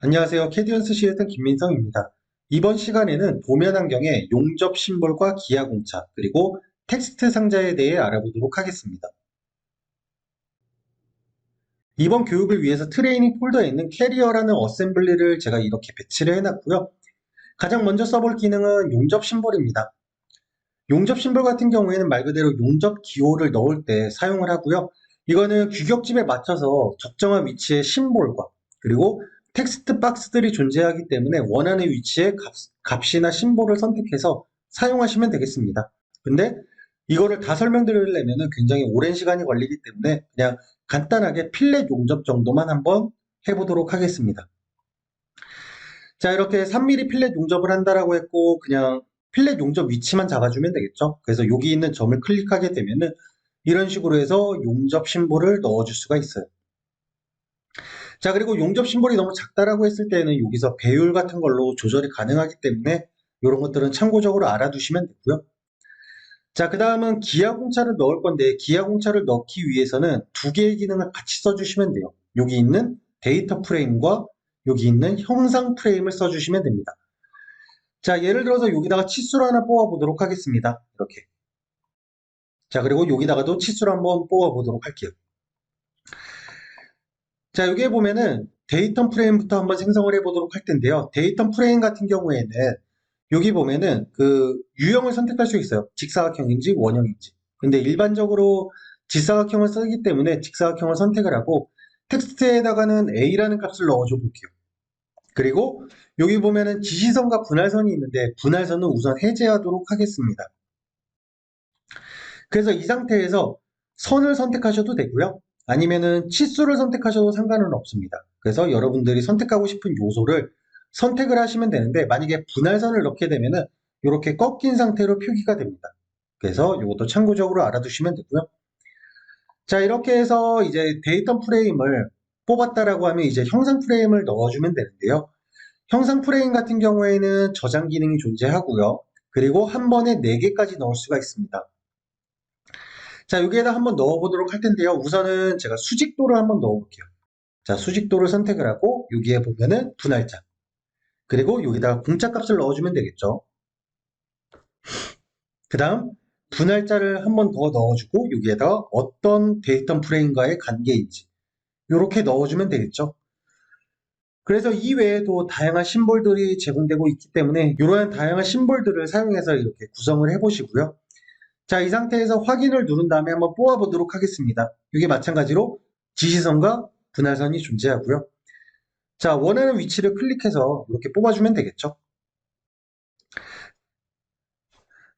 안녕하세요. 캐디언스 시에던 김민성입니다. 이번 시간에는 도면 환경의 용접 심볼과 기하 공차, 그리고 텍스트 상자에 대해 알아보도록 하겠습니다. 이번 교육을 위해서 트레이닝 폴더에 있는 캐리어라는 어셈블리를 제가 이렇게 배치를 해놨고요. 가장 먼저 써볼 기능은 용접 심볼입니다. 용접 심볼 같은 경우에는 말 그대로 용접 기호를 넣을 때 사용을 하고요. 이거는 규격집에 맞춰서 적정한 위치의 심볼과 그리고 텍스트 박스들이 존재하기 때문에 원하는 위치에 값, 이나 심볼을 선택해서 사용하시면 되겠습니다. 근데 이거를 다 설명드리려면 굉장히 오랜 시간이 걸리기 때문에 그냥 간단하게 필렛 용접 정도만 한번 해보도록 하겠습니다. 자, 이렇게 3mm 필렛 용접을 한다라고 했고, 그냥 필렛 용접 위치만 잡아주면 되겠죠. 그래서 여기 있는 점을 클릭하게 되면은 이런 식으로 해서 용접 심볼을 넣어줄 수가 있어요. 자, 그리고 용접 심볼이 너무 작다라고 했을 때는 여기서 배율 같은 걸로 조절이 가능하기 때문에 이런 것들은 참고적으로 알아두시면 되고요. 자, 그 다음은 기하 공차를 넣을 건데 기하 공차를 넣기 위해서는 두 개의 기능을 같이 써주시면 돼요. 여기 있는 데이터 프레임과 여기 있는 형상 프레임을 써주시면 됩니다. 자, 예를 들어서 여기다가 치수를 하나 뽑아보도록 하겠습니다. 이렇게. 자, 그리고 여기다가도 치수를 한번 뽑아보도록 할게요. 자, 여기에 보면은 데이터 프레임부터 한번 생성을 해보도록 할 텐데요. 데이터 프레임 같은 경우에는 여기 보면은 그 유형을 선택할 수 있어요. 직사각형인지 원형인지. 근데 일반적으로 직사각형을 쓰기 때문에 직사각형을 선택을 하고 텍스트에다가는 A라는 값을 넣어줘 볼게요. 그리고 여기 보면은 지시선과 분할선이 있는데 분할선은 우선 해제하도록 하겠습니다. 그래서 이 상태에서 선을 선택하셔도 되고요. 아니면은 치수를 선택하셔도 상관은 없습니다. 그래서 여러분들이 선택하고 싶은 요소를 선택을 하시면 되는데 만약에 분할선을 넣게 되면은 이렇게 꺾인 상태로 표기가 됩니다. 그래서 이것도 참고적으로 알아두시면 되고요. 자 이렇게 해서 이제 데이터 프레임을 뽑았다라고 하면 이제 형상 프레임을 넣어주면 되는데요. 형상 프레임 같은 경우에는 저장 기능이 존재하고요. 그리고 한 번에 4개까지 넣을 수가 있습니다. 자, 여기에다 한번 넣어보도록 할 텐데요. 우선은 제가 수직도를 한번 넣어볼게요. 자, 수직도를 선택을 하고 여기에 보면은 분할자. 그리고 여기다가 공짜값을 넣어주면 되겠죠. 그 다음 분할자를 한 번 더 넣어주고 여기에다가 어떤 데이터 프레임과의 관계인지 이렇게 넣어주면 되겠죠. 그래서 이 외에도 다양한 심볼들이 제공되고 있기 때문에 이러한 다양한 심볼들을 사용해서 이렇게 구성을 해보시고요. 자, 이 상태에서 확인을 누른 다음에 한번 뽑아보도록 하겠습니다. 이게 마찬가지로 지시선과 분할선이 존재하고요. 자, 원하는 위치를 클릭해서 이렇게 뽑아주면 되겠죠.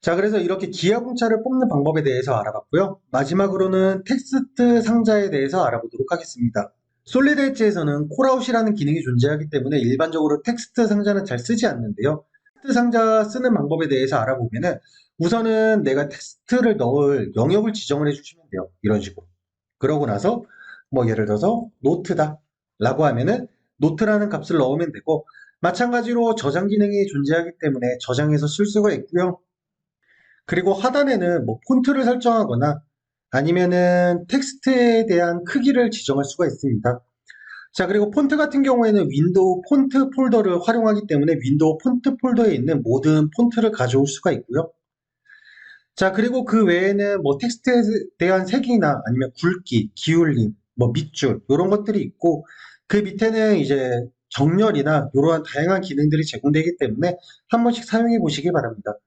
자, 그래서 이렇게 기하공차를 뽑는 방법에 대해서 알아봤고요. 마지막으로는 텍스트 상자에 대해서 알아보도록 하겠습니다. 솔리드 엣지에서는 콜아웃이라는 기능이 존재하기 때문에 일반적으로 텍스트 상자는 잘 쓰지 않는데요. 텍스트 상자 쓰는 방법에 대해서 알아보면은 우선은 내가 텍스트를 넣을 영역을 지정을 해주시면 돼요. 이런 식으로. 그러고 나서 뭐 예를 들어서 노트다 라고 하면은 노트라는 값을 넣으면 되고 마찬가지로 저장 기능이 존재하기 때문에 저장해서 쓸 수가 있고요. 그리고 하단에는 뭐 폰트를 설정하거나 아니면은 텍스트에 대한 크기를 지정할 수가 있습니다. 자, 그리고 폰트 같은 경우에는 윈도우 폰트 폴더를 활용하기 때문에 윈도우 폰트 폴더에 있는 모든 폰트를 가져올 수가 있고요. 자, 그리고 그 외에는 뭐 텍스트에 대한 색이나 아니면 굵기, 기울림, 뭐 밑줄, 이런 것들이 있고, 그 밑에는 이제 정렬이나 이러한 다양한 기능들이 제공되기 때문에 한 번씩 사용해 보시기 바랍니다.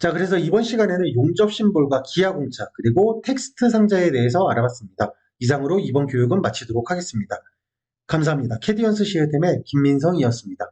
자, 그래서 이번 시간에는 용접 심볼과 기하 공차, 그리고 텍스트 상자에 대해서 알아봤습니다. 이상으로 이번 교육은 마치도록 하겠습니다. 감사합니다. 캐디언스 시어템의 김민성이었습니다.